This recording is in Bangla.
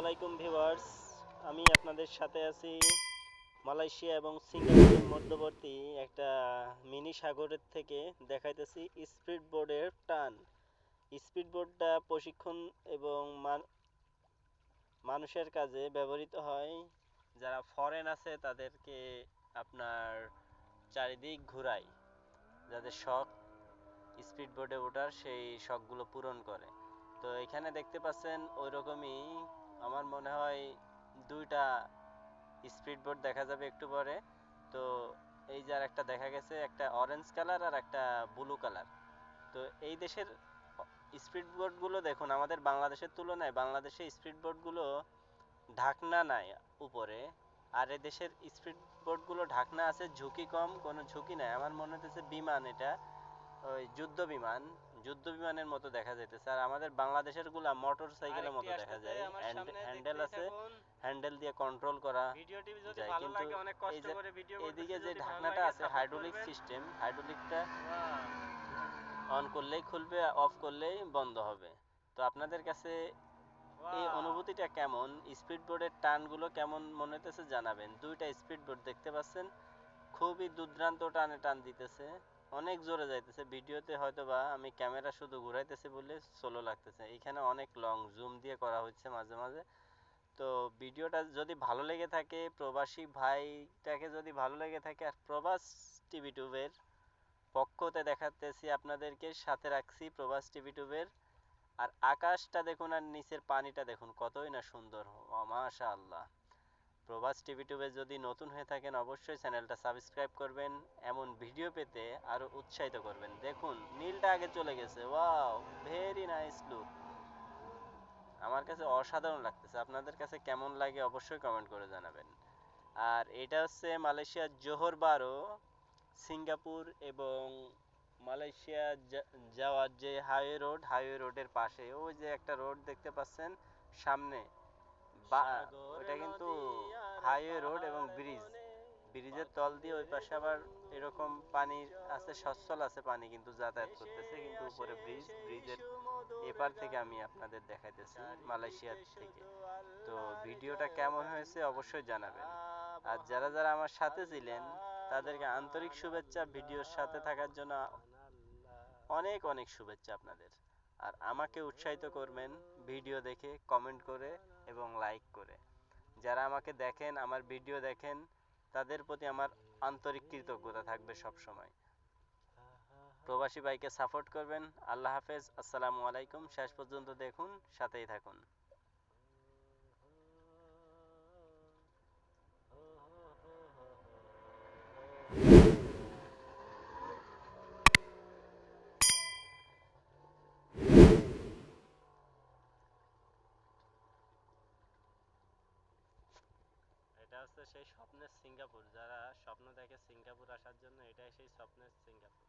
আলাইকুম ভিউয়ার্স আমি আপনাদের সাথে আছি মালয়েশিয়া এবং সিঙ্গাপুরের মধ্যবর্তী একটা মিনি সাগরের থেকে দেখাইতেছি স্পিড বোর্ডের টান। স্পিড বোর্ডটা প্রশিক্ষণ এবং মানুষের কাজে ব্যবহৃত হয়। যারা ফরেন আছে, তাদেরকে আপনার চারিদিক ঘুরায় যাদের শখ স্পিড বোর্ডে ওঠার সেই শখগুলো পূরণ করে। তো এখানে দেখতে পাচ্ছেন ওই রকমই আমার মনে হয় দুইটা স্পিড বোর্ড দেখা যাবে একটু পরে। তো এই যে আর একটা দেখা গেছে, একটা অরেঞ্জ কালার আর একটা ব্লু কালার তো এই দেশের স্পিড বোর্ডগুলো দেখুন, আমাদের বাংলাদেশের তুলনায় বাংলাদেশে স্পিড বোর্ডগুলো ঢাকনা নাই উপরে। আর এ দেশের স্পিড বোর্ডগুলো ঢাকনা আছে, ঝুঁকি কম, কোনো ঝুঁকি নাই। আমার মনে হচ্ছে বিমান এটা, ওই যুদ্ধ বিমান। যুদ্ধ বিমানের মতো দেখা যাইতেছে। আর আমাদের বাংলাদেশেরগুলা মোটর সাইকেলের মতো দেখা যায়। হ্যান্ডেল আছে হ্যান্ডেল দিয়ে কন্ট্রোল করা ভিডিওটি যদি যায়, ভালো কিন্তু লাগে অনেক কষ্ট করে ভিডিও এদিকে যে ঢাকনাটা আছে হাইড্রোলিক সিস্টেম হাইড্রোলিকটা অন করলেই খুলবে অফ করলেই বন্ধ হবে। তো আপনাদের কাছে এই অনুভূতিটা কেমন? স্পিড বোর্ডের টানগুলো কেমন মনে হতেছে জানাবেন। দুইটা স্পিড বোর্ড দেখতে পাচ্ছেন। খুবই দুর্দান্ত টানে টান দিতেছে। অনেক জোরে যাইতেছে। ভিডিওতে হয়তো বা আমি ক্যামেরা শুধু ঘুরাইতেছি বলে সোলো লাগতেছে। এখানে অনেক লং জুম দিয়ে করা হচ্ছে মাঝে মাঝে। তো ভিডিওটা যদি ভালো লেগে থাকে, প্রবাসী ভাইটাকে যদি ভালো লেগে থাকে, আর প্রবাস টিভি টুবের পক্ষতে দেখাতেছি আপনাদেরকে, সাথে রাখছি প্রবাস টিভি টুবের আর আকাশটা দেখুন আর নিচের পানিটা দেখুন, কতই না সুন্দর। মাশা আল্লাহ প্রবাস টিভি টুবে যদি নতুন হয়ে থাকেন, অবশ্যই চ্যানেলটা সাবস্ক্রাইব করবেন। এমন ভিডিও পেতে আরও উৎসাহিত করবেন। দেখুন, নীলটা আগে চলে গেছে। Wow, very nice look. আমার কাছে অসাধারণ লাগতেছে। আপনাদের কাছে কেমন লাগে অবশ্যই কমেন্ট করে জানাবেন। আর এটা হচ্ছে মালয়েশিয়ার জোহর বারো, সিঙ্গাপুর এবং মালয়েশিয়া যাওয়ার যে হাইওয়ে রোড, হাইওয়ে রোডের পাশে। ওই যে একটা রোড দেখতে পাচ্ছেন, সামনে। কিন্তু হাইওয়ে রোড এবং ব্রিজ ব্রিজের তল দিয়ে ওই পাশে আবার এরকম পানি আছে, সচ্ছল আছে পানি কিন্তু যাতায়াত করতেছে। কিন্তু উপরে ব্রিজ ব্রিজের এপার থেকে আমি আপনাদের দেখাইতেছি থেকে। তো ভিডিওটা কেমন হয়েছে অবশ্যই জানাবেন। আর যারা যারা আমার সাথে ছিলেন, তাদেরকে আন্তরিক শুভেচ্ছা ভিডিওর সাথে থাকার জন্য অনেক অনেক শুভেচ্ছা আপনাদের। আর আমাকে উৎসাহিত করবেন ভিডিও দেখে কমেন্ট করে এবং লাইক করে। যারা আমাকে দেখেন, আমার ভিডিও দেখেন, তাদের প্রতি আমার আন্তরিক কৃতজ্ঞতা থাকবে সব সময় প্রবাসী ভাইকে সাপোর্ট করবেন। আল্লাহ হাফেজ। আসসালামু আলাইকুম। শেষ পর্যন্ত দেখুন, সাথেই থাকুন এটা হচ্ছে সেই স্বপ্নের সিঙ্গাপুর যারা স্বপ্ন দেখে সিঙ্গাপুর আসার জন্য এটাই সেই স্বপ্নের সিঙ্গাপুর।